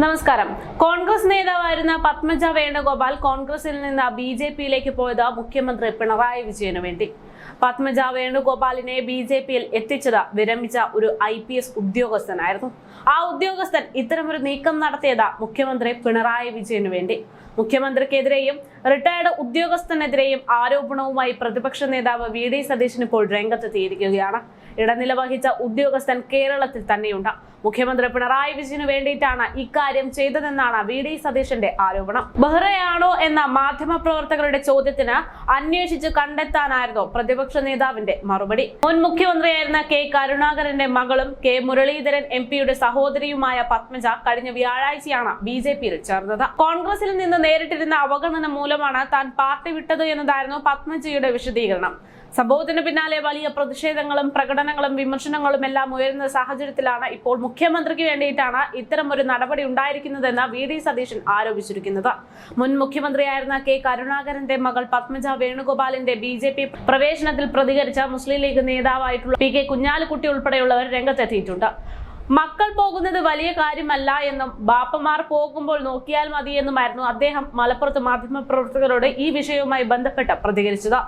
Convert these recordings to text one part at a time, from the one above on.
നമസ്കാരം. കോൺഗ്രസ് നേതാവായിരുന്ന പത്മജ വേണുഗോപാൽ കോൺഗ്രസിൽ നിന്ന് ബി ജെ പിയിലേക്ക് പോയത് മുഖ്യമന്ത്രി പിണറായി വിജയന് വേണ്ടി. പത്മജ വേണുഗോപാലിനെ ബി ജെ പിയിൽ എത്തിച്ചത് വിരമിച്ച ഒരു ഐ പി എസ് ഉദ്യോഗസ്ഥനായിരുന്നു. ആ ഉദ്യോഗസ്ഥൻ ഇത്തരമൊരു നീക്കം നടത്തിയത് മുഖ്യമന്ത്രി പിണറായി വിജയന് വേണ്ടി. മുഖ്യമന്ത്രിക്കെതിരെയും റിട്ടയർഡ് ഉദ്യോഗസ്ഥനെതിരെയും ആരോപണവുമായി പ്രതിപക്ഷ നേതാവ് വി ഡി സതീശൻ ഇപ്പോൾ രംഗത്തെത്തിയിരിക്കുകയാണ്. ഇടനില വഹിച്ച ഉദ്യോഗസ്ഥൻ കേരളത്തിൽ തന്നെയുണ്ട്. മുഖ്യമന്ത്രി പിണറായി വിജയന് വേണ്ടിയിട്ടാണ് ഇക്കാര്യം ചെയ്തതെന്നാണ് വി ഡി സതീശന്റെ ആരോപണം. ബെഹ്റയാണോ എന്ന മാധ്യമ പ്രവർത്തകരുടെ ചോദ്യത്തിന് അന്വേഷിച്ച് കണ്ടെത്താനായിരുന്നു പ്രതിപക്ഷ നേതാവിന്റെ മറുപടി. മുൻ മുഖ്യമന്ത്രിയായിരുന്ന കെ കരുണാകരന്റെ മകളും കെ മുരളീധരൻ എം പിയുടെ സഹോദരിയുമായ പത്മജ കഴിഞ്ഞ വ്യാഴാഴ്ചയാണ് ബി ജെ പിയിൽ ചേർന്നത്. കോൺഗ്രസിൽ നിന്ന് നേരിട്ടിരുന്ന അവഗണന മൂലമാണ് താൻ പാർട്ടി വിട്ടത് എന്നതായിരുന്നു പത്മജയുടെ വിശദീകരണം. സംഭവത്തിന് പിന്നാലെ വലിയ പ്രതിഷേധങ്ങളും പ്രകടനങ്ങളും വിമർശനങ്ങളും എല്ലാം ഉയരുന്ന സാഹചര്യത്തിലാണ് ഇപ്പോൾ മുഖ്യമന്ത്രിക്ക് വേണ്ടിയിട്ടാണ് ഇത്തരം ഒരു നടപടി ഉണ്ടായിരിക്കുന്നതെന്ന് വി ഡി സതീശൻ ആരോപിച്ചിരിക്കുന്നത്. മുൻ മുഖ്യമന്ത്രിയായിരുന്ന കെ കരുണാകരന്റെ മകൾ പത്മജ വേണുഗോപാലിന്റെ ബി ജെ പി പ്രവേശനത്തിൽ പ്രതികരിച്ച മുസ്ലിം ലീഗ് നേതാവായിട്ടുള്ള പി കെ കുഞ്ഞാലിക്കുട്ടി ഉൾപ്പെടെയുള്ളവർ രംഗത്തെത്തിയിട്ടുണ്ട്. മക്കൾ പോകുന്നത് വലിയ കാര്യമല്ല എന്നും ബാപ്പമാർ പോകുമ്പോൾ നോക്കിയാൽ മതി എന്നുമായിരുന്നു അദ്ദേഹം മലപ്പുറത്ത് മാധ്യമപ്രവർത്തകരോട് ഈ വിഷയവുമായി ബന്ധപ്പെട്ട് പ്രതികരിച്ചത്.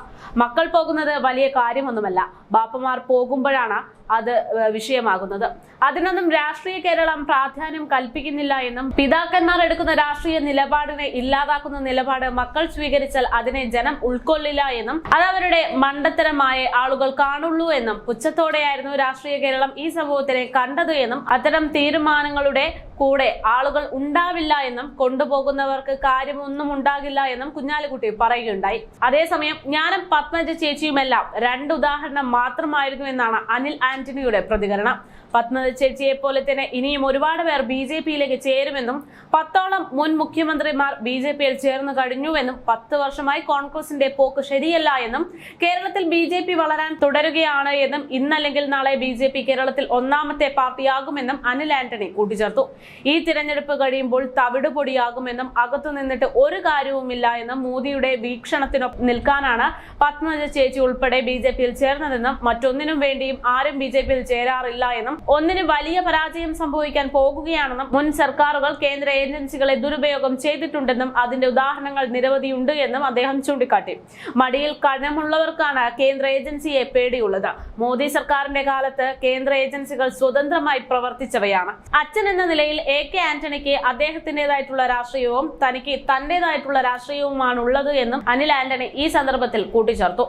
മക്കൾ പോകുന്നത് വലിയ കാര്യമൊന്നുമല്ല. ബാപ്പമാർ പോകുമ്പോഴാണ് അത് വിഷയമാകുന്നത്. അതിനൊന്നും രാഷ്ട്രീയ കേരളം പ്രാധാന്യം കൽപ്പിക്കുന്നില്ല എന്നും പിതാക്കന്മാർ എടുക്കുന്ന രാഷ്ട്രീയ നിലപാടിനെ ഇല്ലാതാക്കുന്ന നിലപാട് മക്കൾ സ്വീകരിച്ചാൽ അതിനെ ജനം ഉൾക്കൊള്ളില്ല എന്നും അത് അവരുടെ മണ്ടത്തരമായ ആളുകൾ കാണുള്ളൂ എന്നും പുച്ഛത്തോടെയായിരുന്നു രാഷ്ട്രീയ കേരളം ഈ സംഭവത്തിനെ കണ്ടത് എന്നും അത്തരം തീരുമാനങ്ങളുടെ കൂടെ ആളുകൾ ഉണ്ടാവില്ല എന്നും കൊണ്ടുപോകുന്നവർക്ക് കാര്യമൊന്നും ഉണ്ടാകില്ല എന്നും കുഞ്ഞാലിക്കുട്ടി പറയുകയുണ്ടായി. അതേസമയം ഞാനും പത്മജ ചേച്ചിയുമെല്ലാം രണ്ട് ഉദാഹരണം മാത്രമായിരുന്നു എന്നാണ് അനിൽ ആന്റണിയുടെ പ്രതികരണം. പത്മജ ചേച്ചിയെ പോലെ തന്നെ ഇനിയും ഒരുപാട് പേർ ബി ജെ പിയിലേക്ക് ചേരുമെന്നും പത്തോളം മുൻ മുഖ്യമന്ത്രിമാർ ബി ജെ പിയിൽ ചേർന്ന് കഴിഞ്ഞുവെന്നും പത്ത് വർഷമായി കോൺഗ്രസിന്റെ പോക്ക് ശരിയല്ല എന്നും കേരളത്തിൽ ബി ജെ പി വളരാൻ തുടരുകയാണ് എന്നും ഇന്നല്ലെങ്കിൽ നാളെ ബി ജെ പി കേരളത്തിൽ ഒന്നാമത്തെ പാർട്ടിയാകുമെന്നും അനിൽ ആന്റണി കൂട്ടിച്ചേർത്തു. ഈ തിരഞ്ഞെടുപ്പ് കഴിയുമ്പോൾ തവിട് പൊടിയാകുമെന്നും അകത്തു നിന്നിട്ട് ഒരു കാര്യവുമില്ല എന്നും മോദിയുടെ വീക്ഷണത്തിനൊപ്പം നിൽക്കാനാണ് പത്മജ ചേച്ചി ഉൾപ്പെടെ ബി ജെ പിയിൽ ചേർന്നതെന്നും മറ്റൊന്നിനും വേണ്ടിയും ആരും ബി ജെ പിയിൽ ചേരാറില്ല എന്നും ഒന്നിന് വലിയ പരാജയം സംഭവിക്കാൻ പോകുകയാണെന്നും മുൻ സർക്കാരുകൾ കേന്ദ്ര ഏജൻസികളെ ദുരുപയോഗം ചെയ്തിട്ടുണ്ടെന്നും അതിന്റെ ഉദാഹരണങ്ങൾ നിരവധിയുണ്ട് എന്നും അദ്ദേഹം ചൂണ്ടിക്കാട്ടി. മടിയിൽ കനമുള്ളവർക്കാണ് കേന്ദ്ര ഏജൻസിയെ പേടിയുള്ളത്. മോദി സർക്കാരിന്റെ കാലത്ത് കേന്ദ്ര ഏജൻസികൾ സ്വതന്ത്രമായി പ്രവർത്തിച്ചവയാണ്. അച്ഛൻ എന്ന നിലയിൽ എ കെ ആന്റണിക്ക് അദ്ദേഹത്തിന്റേതായിട്ടുള്ള രാഷ്ട്രീയവും തനിക്ക് തന്റേതായിട്ടുള്ള രാഷ്ട്രീയവുമാണ് ഉള്ളത് എന്നും അനിൽ ആന്റണി ഈ സന്ദർഭത്തിൽ കൂട്ടിച്ചേർത്തു.